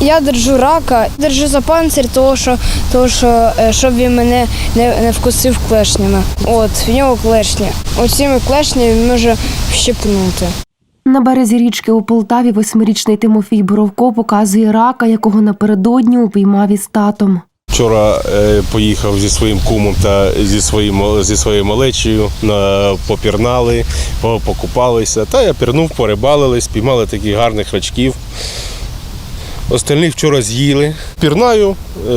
Я держу рака, держу за панцир, того що, того що е, щоб він мене не, не вкусив клешнями. От в нього клешні. Оціми клешнями він може вщепнути. На березі річки у Полтаві восьмирічний Тимофій Боровко показує рака, якого напередодні упіймав із татом. Вчора е, поїхав зі своїм кумом та зі своїм зі своєю малечею на попірнали, покупалися. Та я пірнув, порибалили, спіймали таких гарних рачків. Остальних вчора з'їли. Пірнаю, е,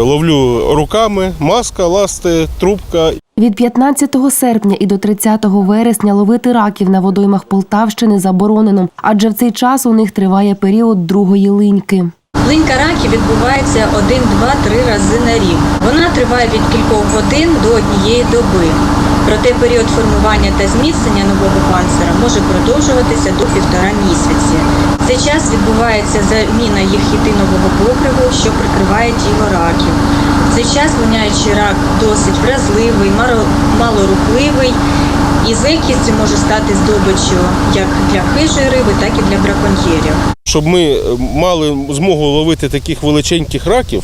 ловлю руками, маска, ласти, трубка. Від 15 серпня і до 30 вересня ловити раків на водоймах Полтавщини заборонено, адже в цей час у них триває період другої линьки. Линька раків відбувається 1, 2, 3 рази на рік. Вона триває від кількох годин до однієї доби. Проте період формування та зміцнення нового панцира може продовжуватися до півтора місяці. В цей час відбувається заміна їх хітинового покриву, що прикриває тіло раків. В цей час линяючий рак досить вразливий, малорухливий і з легкістю може стати здобиччю як для хижої риби, так і для браконьєрів. Щоб ми е, мали змогу ловити таких величеньких раків,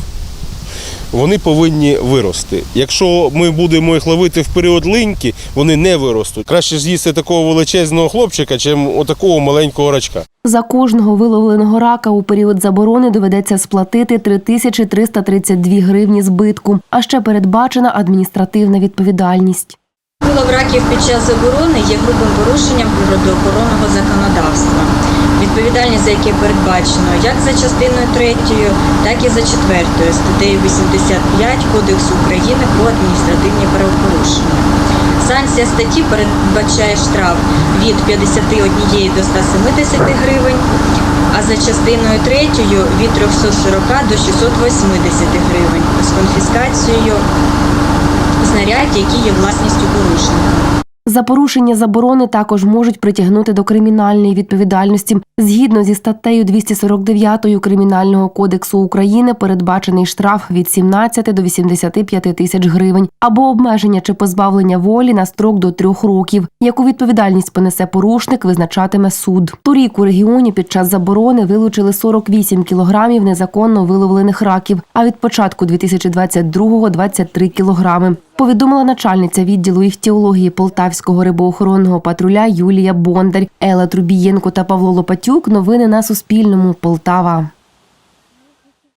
вони повинні вирости. Якщо ми будемо їх ловити в період линьки, вони не виростуть. Краще з'їсти такого величезного хлопчика, чим отакого маленького рачка. За кожного виловленого рака у період заборони доведеться сплатити 3332 гривні збитку, а ще передбачена адміністративна відповідальність. Вилов раків під час заборони є грубим порушенням природоохоронного законодавства, відповідальність за яке передбачено як за частиною 3, так і за 4 статтею 85 Кодексу України про адміністративні правопорушення. Санкція статті передбачає штраф від 51 до 170 гривень, а за частиною 3 від 340 до 680 гривень з конфіскацією знарядь, які є власністю порушника. За порушення заборони також можуть притягнути до кримінальної відповідальності. Згідно зі статтею 249 Кримінального кодексу України передбачений штраф від 17 до 85 тисяч гривень або обмеження чи позбавлення волі на строк до трьох років. Яку відповідальність понесе порушник, визначатиме суд. Торік у регіоні під час заборони вилучили 48 кілограмів незаконно виловлених раків, а від початку 2022-го – 23 кілограми. Повідомила начальниця відділу іхтіології Полтавського рибоохоронного патруля Юлія Бондар, Ела Трубієнко та Павло Лопатюк. Новини на Суспільному. Полтава.